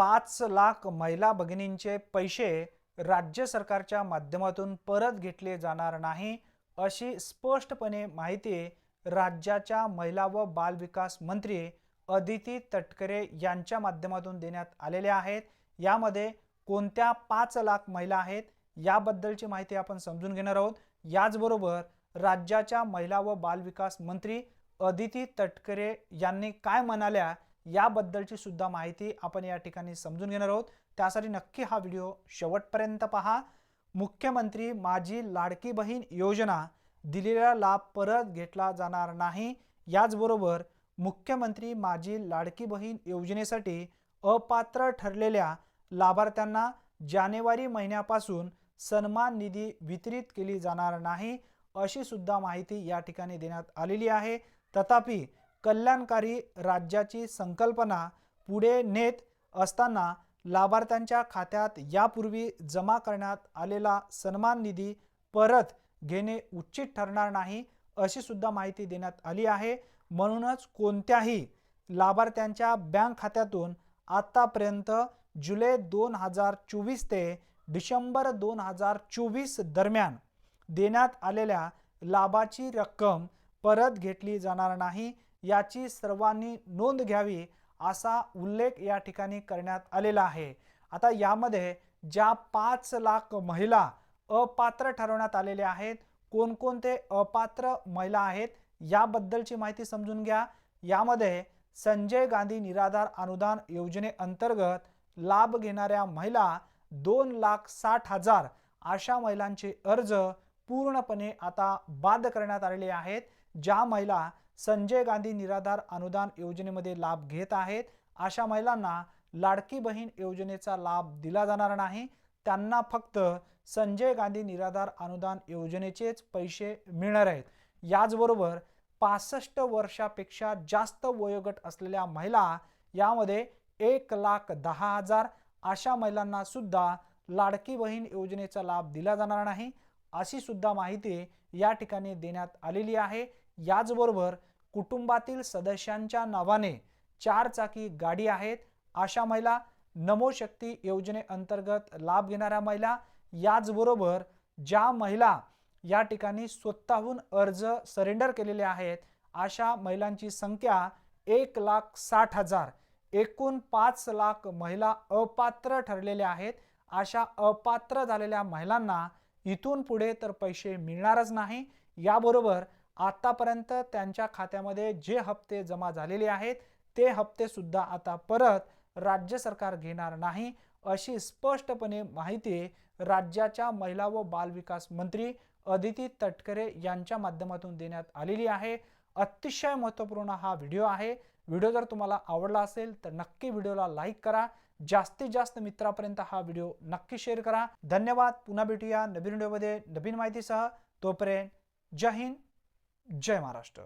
पाच लाख महिला भगिनींचे पैसे राज्य सरकारच्या माध्यमातून परत घेतले जाणार नाही अशी स्पष्टपणे माहिती राज्याच्या महिला व बालविकास मंत्री अदिती तटकरे यांच्या माध्यमातून देण्यात आलेल्या आहेत. यामध्ये कोणत्या पाच लाख महिला आहेत याबद्दलची माहिती आपण समजून घेणार आहोत. याचबरोबर राज्याच्या महिला व बालविकास मंत्री अदिती तटकरे यांनी काय म्हणाल्या याबद्दलची सुद्धा माहिती आपण या ठिकाणी समजून घेणार आहोत. त्यासाठी नक्की हा व्हिडिओ शेवटपर्यंत पहा. मुख्यमंत्री माझी लाडकी बहीण योजना दिलेला लाभ परत घेतला जाणार नाही. याचबरोबर मुख्यमंत्री माझी लाडकी बहीण योजनेसाठी अपात्र ठरलेल्या लाभार्थ्यांना जानेवारी महिन्यापासून सन्मान निधी वितरित केली जाणार नाही अशी सुद्धा माहिती या ठिकाणी देण्यात आलेली आहे. तथापि कल्याणकारी राज्याची संकल्पना पुढे नेत असताना लाभार्थ्यांच्या खात्यात यापूर्वी जमा करण्यात आलेला सन्मान निधी परत घेणे उचित ठरणार नाही अशी सुद्धा माहिती देण्यात आली आहे. म्हणूनच कोणत्याही लाभार्थ्यांच्या बँक खात्यातून आतापर्यंत जुलै दोन हजार चोवीस ते डिसेंबर दोन हजार चोवीस दरम्यान देण्यात आलेल्या लाभाची रक्कम परत घेतली जाणार नाही याची सर्वांनी नोंद घ्यावी असा उल्लेख या ठिकाणी करण्यात आलेला आहे. आता यामध्ये ज्या पाच लाख महिला अपात्र ठरवण्यात आलेल्या आहेत कोणकोणते अपात्र महिला आहेत याबद्दलची माहिती समजून घ्या. यामध्ये संजय गांधी निराधार अनुदान योजनेअंतर्गत लाभ घेणाऱ्या महिला दोन लाख साठ हजार अशा महिलांचे अर्ज पूर्णपणे आता बाद करण्यात आलेले आहेत. ज्या महिला संजय गांधी निराधार अनुदान योजनेमध्ये लाभ घेत आहेत. अशा महिलांना लाडकी बहीण योजनेचा लाभ दिला जाणार नाही. त्यांना फक्त संजय गांधी निराधार अनुदान योजनेचेच पैसे मिळणार आहेत. याचबरोबर पासष्ट वर्षापेक्षा जास्त वयोगट असलेल्या महिला यामध्ये एक लाख दहा हजार अशा महिलांना सुद्धा लाडकी बहीण योजनेचा लाभ दिला जाणार नाही. अशी सुद्धा माहिती या ठिकाणी देण्यात आलेली आहे. याचबरोबर कुटुंबातील सदस्यांच्या नावाने चार चाकी गाडी आहेत. अशा महिला नमो शक्ती योजनेअंतर्गत लाभ घेणाऱ्या महिला याचबरोबर ज्या महिला या ठिकाणी स्वतःहून अर्ज सरेंडर केलेले आहेत अशा महिलांची संख्या एक लाख साठ हजार. एकूण पाच लाख महिला अपात्र ठरलेल्या आहेत. अशा अपात्र झालेल्या महिलांना इथून पुढे तर पैसे मिळणारच नाही. याबरोबर आतापर्यंत त्यांच्या खात्यामध्ये जे हप्ते जमा झालेले आहेत ते हप्ते सुद्धा आता परत राज्य सरकार घेणार नाही अशी स्पष्टपणे माहिती राज्याच्या महिला व बालविकास मंत्री अदिती तटकरे यांच्या माध्यमातून देण्यात आलेली आहे. अतिशय महत्त्वपूर्ण हा व्हिडिओ आहे. व्हिडिओ जर तुम्हाला आवडला असेल तर नक्की व्हिडिओला लाईक करा. जास्तीत जास्त मित्रापर्यंत हा व्हिडिओ नक्की शेअर करा. धन्यवाद. पुन्हा भेटूया नवीन व्हिडिओमध्ये नवीन माहितीसह. तोपर्यंत जय हिंद. जय महाराष्ट्र.